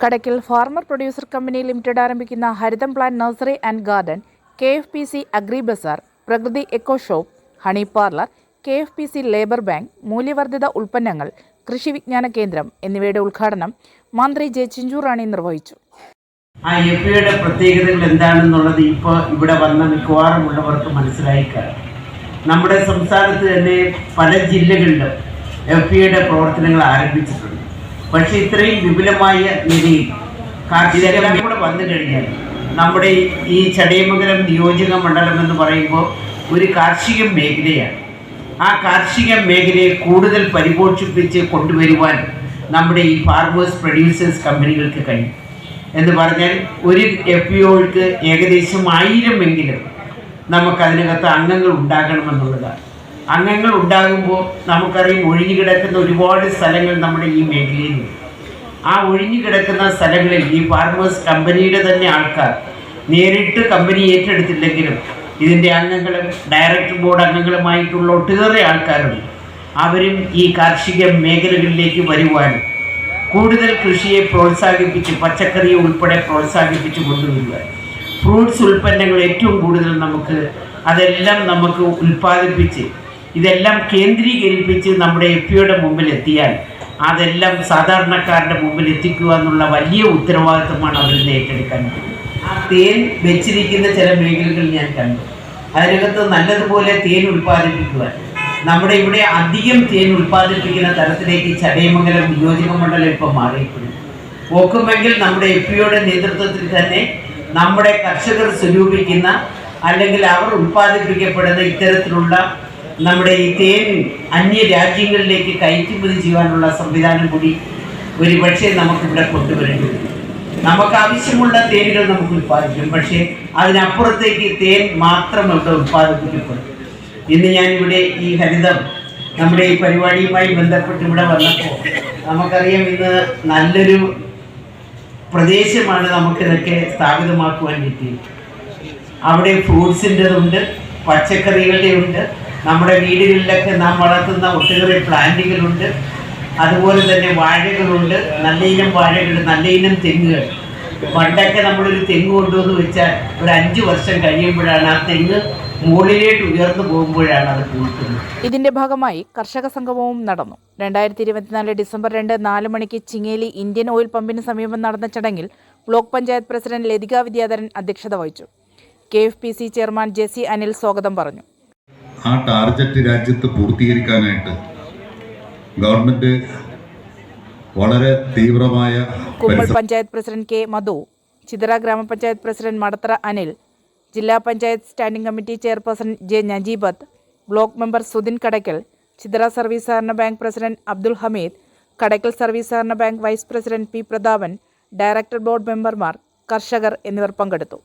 Kadakkal farmer producer company limited ആരംഭിക്കുന്ന Haritham plant nursery and garden K F P C agri Bazar Prakriti eco shop honey parlour K F P C labour bank മൂല്യവർദ്ധിത ഉൽപ്പന്നങ്ങൾ കൃഷി വിജ്ഞാന കേന്ദ്രം എന്നിവയുടെ ഉദ്ഘാടനം മന്ത്രി ജെ ചിഞ്ചുറാണി നിർവഹിച്ചു. ആ എഫ് പിയുടെ പ്രത്യേകതകൾ എന്താണെന്നുള്ളത് ഇപ്പോൾ ഇവിടെ വന്ന മിക്കവാറും ഉള്ളവർക്ക് നമ്മുടെ സംസ്ഥാനത്ത് തന്നെ പല ജില്ലകളിലും എഫ് പ്രവർത്തനങ്ങൾ ആരംഭിച്ചിട്ടുണ്ട്. പക്ഷേ ഇത്രയും വിപുലമായ നിലയിൽ കാർഷിക കൂടെ വന്നു കഴിഞ്ഞാൽ നമ്മുടെ ഈ- ഈ ചടയമംഗലം നിയോജക മണ്ഡലം എന്ന് പറയുമ്പോൾ ഒരു കാർഷിക മേഖലയാണ്. ആ കാർഷിക മേഖലയെ കൂടുതൽ പരിപോഷിപ്പിച്ച് കൊണ്ടുവരുവാൻ നമ്മുടെ ഈ ഫാർമേഴ്സ് പ്രൊഡ്യൂസേഴ്സ് കമ്പനികൾക്ക് കഴിയും. എന്ന് പറഞ്ഞാൽ ഒരു എഫ് പി ഒക്ക് ഏകദേശം ആയിരമെങ്കിലും നമുക്കതിനകത്ത് അംഗങ്ങൾ ഉണ്ടാകണമെന്നുള്ളതാണ്. അംഗങ്ങൾ ഉണ്ടാകുമ്പോൾ നമുക്കറിയാം ഒഴിഞ്ഞു കിടക്കുന്ന ഒരുപാട് സ്ഥലങ്ങൾ നമ്മുടെ ഈ മേഖലയിലുണ്ട് ആ ഒഴിഞ്ഞു കിടക്കുന്ന സ്ഥലങ്ങളിൽ ഈ ഫാർമേഴ്സ് കമ്പനിയുടെ തന്നെ ആൾക്കാർ നേരിട്ട് കമ്പനി ഏറ്റെടുത്തില്ലെങ്കിലും ഇതിന്റെ അംഗങ്ങളും ഡയറക്ടർ ബോർഡ് അംഗങ്ങളുമായിട്ടുള്ള ഒട്ടേറെ ആൾക്കാരുണ്ട്. അവരും ഈ കാർഷിക മേഖലകളിലേക്ക് വരുവാനും കൂടുതൽ കൃഷിയെ പ്രോത്സാഹിപ്പിച്ച് പച്ചക്കറി ഉൾപ്പെടെ പ്രോത്സാഹിപ്പിച്ച് കൊണ്ടുവരിക. ഫ്രൂട്ട്സ് ഉൽപ്പന്നങ്ങൾ ഏറ്റവും കൂടുതൽ നമുക്ക് അതെല്ലാം നമുക്ക് ഉൽപ്പാദിപ്പിച്ച് ഇതെല്ലാം കേന്ദ്രീകരിപ്പിച്ച് നമ്മുടെ എഫ് പിയുടെ മുമ്പിൽ എത്തിയാൽ അതെല്ലാം സാധാരണക്കാരുടെ മുമ്പിൽ എത്തിക്കുക എന്നുള്ള വലിയ ഉത്തരവാദിത്തമാണ് അവരിൽ നിന്ന് ഏറ്റെടുക്കാൻ ആ തേൻ വെച്ചിരിക്കുന്ന ചില മേഖലകൾ ഞാൻ കണ്ടു. അതിനകത്ത് നല്ലതുപോലെ തേൻ ഉൽപ്പാദിപ്പിക്കുവാൻ. നമ്മുടെ ഇവിടെ അധികം തേൻ ഉൽപ്പാദിപ്പിക്കുന്ന തരത്തിലേക്ക് ചടയമംഗലം നിയോജക മണ്ഡലം ഇപ്പോൾ മാറിയിട്ടുണ്ട്. ഒക്കുമെങ്കിൽ നമ്മുടെ എഫ് പിയുടെ നേതൃത്വത്തിൽ തന്നെ നമ്മുടെ കർഷകർ സ്വരൂപിക്കുന്ന അല്ലെങ്കിൽ അവർ ഉൽപ്പാദിപ്പിക്കപ്പെടുന്ന ഇത്തരത്തിലുള്ള നമ്മുടെ ഈ തേൻ അന്യ രാജ്യങ്ങളിലേക്ക് കയറ്റുമതി ചെയ്യാനുള്ള സംവിധാനം കൂടി ഒരുപക്ഷെ നമുക്കിവിടെ കൊണ്ടുവരേണ്ടി വരും. നമുക്ക് ആവശ്യമുള്ള തേനുകൾ നമുക്ക് ഉൽപ്പാദിപ്പിക്കും. പക്ഷേ അതിനപ്പുറത്തേക്ക് തേൻ മാത്രം ഇവിടെ ഉൽപ്പാദിപ്പിക്കപ്പെടും. ഇന്ന് ഇവിടെ ഈ ഹരിതം നമ്മുടെ ഈ പരിപാടിയുമായി ബന്ധപ്പെട്ട് ഇവിടെ വന്നപ്പോൾ നമുക്കറിയാം ഇന്ന് നല്ലൊരു പ്രദേശമാണ് നമുക്കിതൊക്കെ സ്ഥാപിതമാക്കുവാൻ പറ്റിയത്. അവിടെ ഫ്രൂട്ട്സിന്റെതുണ്ട് പച്ചക്കറികളുടെ ഉണ്ട് നമ്മുടെ വീടുകളിലൊക്കെ നാം വളർത്തുന്ന ഒട്ടേറെ പ്ലാന്റുകളുണ്ട്. അതുപോലെ തന്നെ വാഴകളുണ്ട്. നല്ല ഇനം വാഴകൾ നല്ല ഇനം തെങ്ങുകൾ. പണ്ടൊക്കെ നമ്മളൊരു തെങ്ങ് കൊണ്ടുവന്ന് വെച്ചാൽ ഒരു അഞ്ച് വർഷം കഴിയുമ്പോഴാണ് ആ തെങ്ങ് മുകളിലേക്ക് ഉയർന്നു പോകുമ്പോഴാണ് അത് പൂക്കുന്നത്. ഇതിന്റെ ഭാഗമായി കർഷക സംഗമവും നടന്നു. രണ്ടായിരത്തി ഇരുപത്തിനാല് ഡിസംബർ രണ്ട് നാല് മണിക്ക് ചിങ്ങേലി ഇന്ത്യൻ ഓയിൽ പമ്പിന് സമീപം നടന്ന ചടങ്ങിൽ ബ്ലോക്ക് പഞ്ചായത്ത് പ്രസിഡന്റ് ലതിക വിദ്യാധരൻ അധ്യക്ഷത വഹിച്ചു. K F P C chairman J C Anil സ്വാഗതം പറഞ്ഞു. ആ ടാർഗറ്റ് രാജ്യത്ത് പൂർത്തീകരിക്കാനായിട്ട് ഗവൺമെന്റ് വളരെ തീവ്രമായ കുമ്മൾ പഞ്ചായത്ത് പ്രസിഡന്റ് കെ മധു ചിതറ ഗ്രാമപഞ്ചായത്ത് പ്രസിഡന്റ് മടത്തറ അനിൽ ജില്ലാ panchayat standing committee chairperson J Najeebath block member Sudin Kadakkal Chithara service സഹകരണ bank president Abdul Hameed Kadakkal service സഹകരണ bank vice president P Prathapan director board മെമ്പർമാർ കർഷകർ എന്നിവർ പങ്കെടുത്തു.